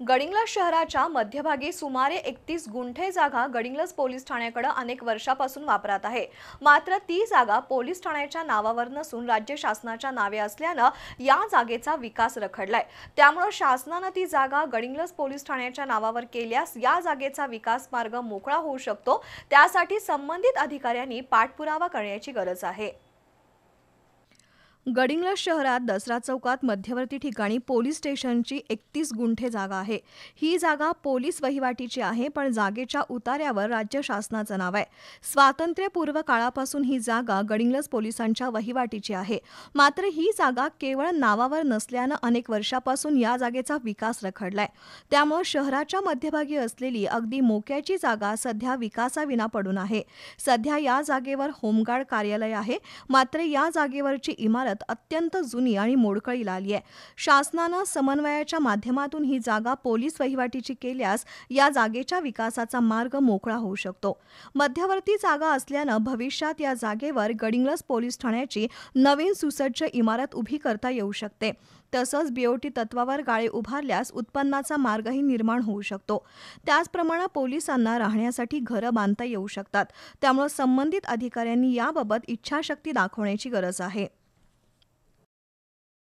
गडिंग्लज शहराच्या मध्यभागी सुमारे एकतीस गुंठे जागा गडिंग्लज पोलीस ठाण्याकडे अनेक वर्षापासून वापरात आहे. मात्र ती जागा पोलीस ठाण्याच्या नावावर नसून राज्य शासनाच्या नावे असल्यानं या जागेचा विकास रखडलाय. त्यामुळे शासनानं ती जागा गडिंग्लज पोलीस ठाण्याच्या नावावर केल्यास या जागेचा विकास मार्ग मोकळा होऊ शकतो. त्यासाठी संबंधित अधिकाऱ्यांनी पाठपुरावा करण्याची गरज आहे. गडिंग्लज शहरात दसरा चौकात मध्यवर्ती ठिकाणी पोलीस स्टेशनची एकतीस गुंठे जागा आहे. ही जागा पोलीस वहिवाटीची आहे पण जागेच्या उतार्यावर राज्य शासनाचं नाव आहे. स्वातंत्र्यपूर्व काळापासून ही जागा गडिंग्लज पोलिसांच्या वहिवाटीची आहे. मात्र ही जागा केवळ नावावर नसल्यानं अनेक वर्षापासून या जागेचा विकास रखडलाय. त्यामुळे शहराच्या मध्यभागी असलेली अगदी मोक्याची जागा सध्या विकासाविना पडून आहे. सध्या या जागेवर होमगार्ड कार्यालय आहे. मात्र या जागेवरची इमारत अत्यंत जुनी आणि मोडकळीला आली आहे. शासनानं समन्वयाच्या माध्यमातून ही जागा पोलीस वहिवाटीची केल्यास या जागेच्या विकासाचा मार्ग मोकळा होऊ शकतो. मध्यवर्ती जागा असल्यानं भविष्यात या जागेवर गडिंग्लज पोलीस ठाण्याची नवीन सुसज्ज इमारत उभी करता येऊ शकते. तसंच बीओटी तत्वावर गाळे उभारल्यास उत्पन्नाचा मार्गही निर्माण होऊ शकतो. त्याचप्रमाणे पोलिसांना राहण्यासाठी घरं बांधता येऊ शकतात. त्यामुळे संबंधित अधिकाऱ्यांनी याबाबत इच्छाशक्ती दाखवण्याची गरज आहे.